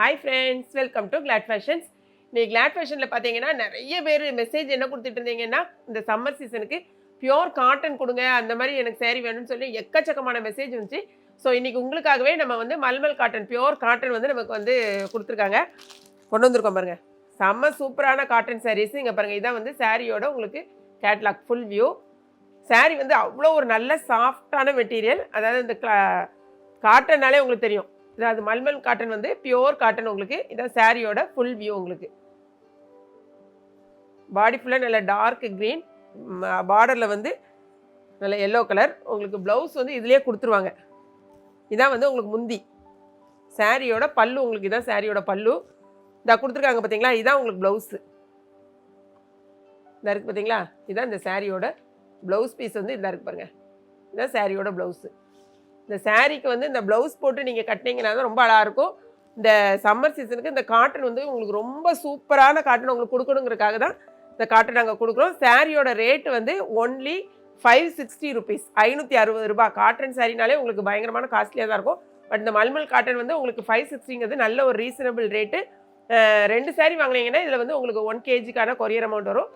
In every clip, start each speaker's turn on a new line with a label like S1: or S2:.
S1: Hi friends welcome to Glad Fashions நீ Claude ஃபேஷனில் பார்த்தீங்கன்னா நிறைய பேர் மெசேஜ் என்ன கொடுத்துட்டு இருந்தீங்கன்னா இந்த சம்மர் சீசனுக்கு பியோர் காட்டன் கொடுங்க அந்த மாதிரி எனக்கு சேரீ வேணும்னு சொல்லி எக்கச்சக்கமான மெசேஜ் வந்துச்சு. ஸோ இன்றைக்கி உங்களுக்காகவே நம்ம வந்து மல்மல் காட்டன் பியோர் காட்டன் வந்து நமக்கு வந்து கொடுத்துருக்காங்க. கொண்டு வந்திருக்கோம் பாருங்கள் செம்ம சூப்பரான காட்டன் சாரீஸ் இங்கே பாருங்கள் இதான் வந்து சாரியோட உங்களுக்கு கேட்லாக் ஃபுல் வியூ saree வந்து அவ்வளோ ஒரு நல்ல சாஃப்டான மெட்டீரியல் அதாவது இந்த காட்டன்னாலே உங்களுக்கு தெரியும். அதாவது மல்மல் காட்டன் வந்து பியோர் காட்டன் உங்களுக்கு. இதான் சாரியோட ஃபுல் வியூ உங்களுக்கு. பாடி ஃபுல்லாக நல்ல டார்க் க்ரீன் பார்டரில் வந்து நல்ல எல்லோ கலர் உங்களுக்கு ப்ளவுஸ் வந்து இதுலேயே கொடுத்துருவாங்க. இதான் வந்து உங்களுக்கு முந்தி. சாரியோட பல்லு உங்களுக்கு இதான் சாரியோட பல்லு. இதாக கொடுத்துருக்காங்க பார்த்தீங்களா இதான் உங்களுக்கு ப்ளவுஸு இதாக இருக்குது பார்த்தீங்களா இதான் இந்த சாரியோட ப்ளவுஸ் பீஸ் வந்து இதாக இருக்குது பாருங்கள் இதான் சாரியோட ப்ளவுஸு இந்த சாரீக்கு வந்து இந்த ப்ளவுஸ் போட்டு நீங்கள் கட்டினீங்கன்னா தான் ரொம்ப அழகாக இருக்கும் இந்த சம்மர் சீசனுக்கு இந்த காட்டன் வந்து உங்களுக்கு ரொம்ப சூப்பரான காட்டன் உங்களுக்கு கொடுக்கணுங்கிறதுக்காக தான் இந்த காட்டன் நாங்கள் கொடுக்குறோம். சாரியோட ரேட்டு வந்து ஒன்லி ஃபைவ் சிக்ஸ்டி ருபீஸ் ஐநூற்றி அறுபது ரூபாய் காட்டன் சாரினாலே உங்களுக்கு பயங்கரமான காஸ்ட்லியாக தான் இருக்கும். பட் இந்த மல்மல் காட்டன் வந்து உங்களுக்கு ஃபைவ் சிக்ஸ்டிங்கிறது நல்ல ஒரு ரீசனபிள் ரேட்டு ரெண்டு சாரி வாங்கினீங்கன்னா இதில் வந்து உங்களுக்கு ஒன் கேஜிக்கான கொரியர் அமௌண்ட் வரும்.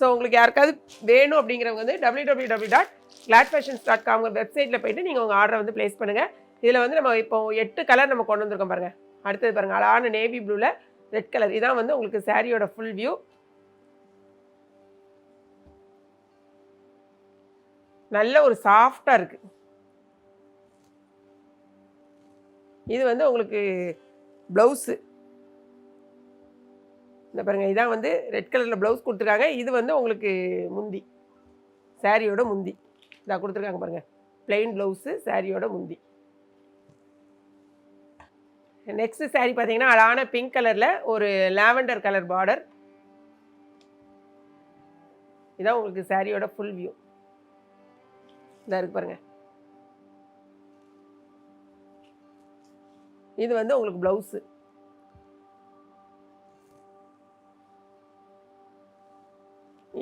S1: ஸோ உங்களுக்கு யாருக்காவது வேணும் அப்படிங்கிறவங்க வந்து W W W dot Glad Fashions dot காம்ங்கிற வெப்சைட்டில் போயிட்டு நீங்கள் உங்கள் ஆர்டரை வந்து ப்ளேஸ் பண்ணுங்கள் இதில் வந்து நம்ம இப்போ எட்டு கலர் நம்ம கொண்டு வந்திருக்கோம் பாருங்கள் அடுத்தது பாருங்கள் அழகான நேவி ப்ளூவில் ரெட் கலர் இதான் வந்து உங்களுக்கு சாரியோட ஃபுல் வியூ நல்ல ஒரு சாஃப்டாக இருக்குது இது வந்து உங்களுக்கு ப்ளவுஸு இந்த பாருங்க இதான் வந்து ரெட் கலரில் ப்ளவுஸ் கொடுத்துருக்காங்க. இது வந்து உங்களுக்கு முந்தி. சாரியோட முந்தி. இதாக கொடுத்துருக்காங்க பாருங்கள் பிளெயின் ப்ளவுஸு சாரியோட முந்தி. நெக்ஸ்ட் saree பார்த்தீங்கன்னா அழகான பிங்க் கலரில் ஒரு லாவெண்டர் கலர் பார்டர் இதான் உங்களுக்கு சாரியோட ஃபுல் வியூ இதாக இருக்கு பாருங்கள் இது வந்து உங்களுக்கு ப்ளவுஸு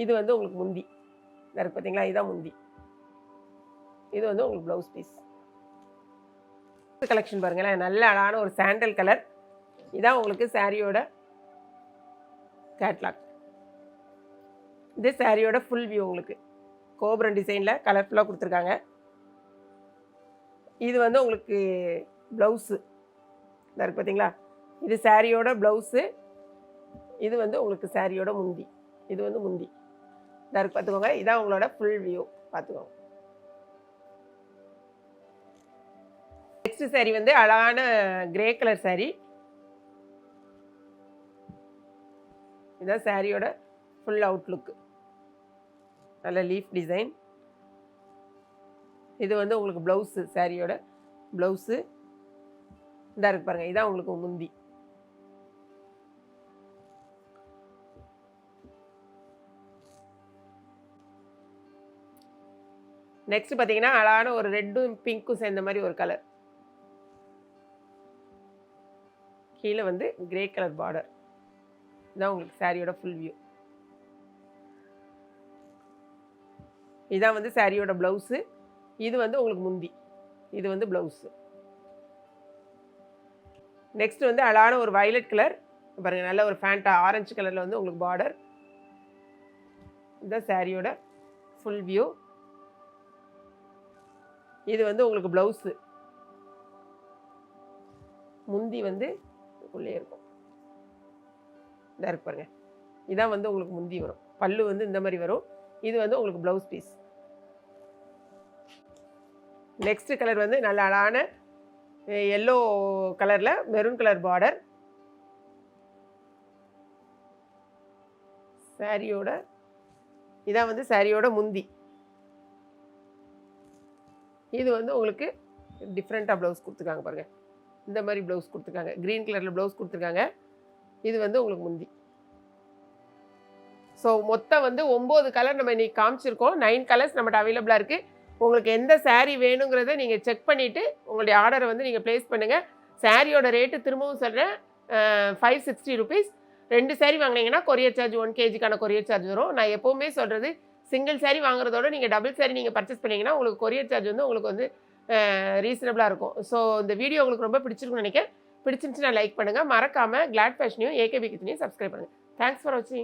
S1: இது வந்து உங்களுக்கு முந்தி. இருக்கு பார்த்தீங்களா இதுதான் முந்தி. இது வந்து உங்களுக்கு ப்ளவுஸ் பீஸ் கலெக்ஷன் பாருங்களேன். நல்ல அழகான ஒரு சாண்டல் கலர் இதான் உங்களுக்கு சாரியோட கேட்லாக் இது சாரியோட ஃபுல் வியூ உங்களுக்கு. கோபுரம் டிசைனில் கலர்ஃபுல்லாக கொடுத்துருக்காங்க. இது வந்து உங்களுக்கு ப்ளவுஸு இதாக இருக்குது பார்த்தீங்களா இது சாரியோட ப்ளவுஸு இது வந்து உங்களுக்கு சாரியோட முந்தி. இது வந்து முந்தி. இதாக இருக்கு பார்த்துக்கோங்க இதான் உங்களோட ஃபுல் வியூ பார்த்துக்கோங்க நெக்ஸ்ட் சாரி வந்து அழகான கிரே கலர் சாரி இதான் சாரியோட ஃபுல் அவுட்லுக்கு நல்ல லீஃப் டிசைன் இது வந்து உங்களுக்கு ப்ளவுஸு சாரியோட ப்ளவுஸு இதாக இருக்கு பாருங்கள் இதான் உங்களுக்கு முந்தி. நெக்ஸ்ட் பார்த்தீங்கன்னா அழகான ஒரு ரெட்டும் பிங்க்கும் சேர்ந்த மாதிரி ஒரு கலர் கீழே வந்து கிரே கலர் பார்டர் இதான் உங்களுக்கு சாரியோட ஃபுல் வியூ இதான் வந்து சாரியோட ப்ளவுஸு இது வந்து உங்களுக்கு முந்தி. இது வந்து ப்ளவுஸு நெக்ஸ்ட் வந்து அழகான ஒரு வயலட் கலர் பாருங்க நல்ல ஒரு ஃபேண்டா ஆரஞ்சு கலரில் வந்து உங்களுக்கு பார்டர் இதுதான் சாரியோட ஃபுல் வியூ இது வந்து உங்களுக்கு ப்ளவுஸு முந்தி வந்து உள்ளே இருக்கும். இதாக இருக்கு பாருங்க. இதான் வந்து உங்களுக்கு முந்தி வரும். பல்லு வந்து இந்த மாதிரி வரும். இது வந்து உங்களுக்கு ப்ளவுஸ் பீஸ் நெக்ஸ்ட் கலர் வந்து நல்ல அழகான எல்லோ கலரில் மெரூன் கலர் பார்டர் சாரியோட இதான் வந்து சாரியோட முந்தி. இது வந்து உங்களுக்கு டிஃப்ரெண்ட்டாக ப்ளவுஸ் கொடுத்துருக்காங்க பாருங்கள் இந்த மாதிரி ப்ளவுஸ் கொடுத்துருக்காங்க. க்ரீன் கலரில் ப்ளவுஸ் கொடுத்துருக்காங்க. இது வந்து உங்களுக்கு முந்தி. ஸோ மொத்தம் வந்து ஒம்பது கலர் நம்ம இன்றைக்கி காமிச்சிருக்கோம். நைன் கலர்ஸ் நம்மகிட்ட அவைலபிளாக இருக்குது உங்களுக்கு எந்த சேரீ வேணுங்கிறத நீங்கள் செக் பண்ணிவிட்டு உங்களுடைய ஆர்டரை வந்து நீங்கள் ப்ளேஸ் பண்ணுங்கள் சாரியோட ரேட்டு திரும்பவும் சொல்கிறேன் ஃபைவ் சிக்ஸ்டி ருபீஸ் ரெண்டு சேரீ வாங்கினீங்கன்னா கொரியர் சார்ஜ் ஒன் கேஜிக்கான கொரியர் சார்ஜ் வரும். நான் எப்போவுமே சொல்கிறது சிங்கிள் சேரீ வாங்குறதோட நீங்கள் டபுள் saree நீங்கள் பர்ச்சேஸ் பண்ணீங்கன்னா உங்களுக்கு கொரியர் சார்ஜ் வந்து உங்களுக்கு வந்து ரீசனபிளாக இருக்கும். ஸோ இந்த வீடியோ உங்களுக்கு ரொம்ப பிடிச்சிருக்குன்னு நினைக்கிறேன். பிடிச்சிருந்துச்சுன்னா லைக் பண்ணுங்கள் மறக்காமல் கிளாட் ஃபேஷனையும் ஏகேபி கிச்சனையும் சப்ஸ்கிரைப் பண்ணுங்கள் தேங்க்ஸ் ஃபார் வாட்சிங்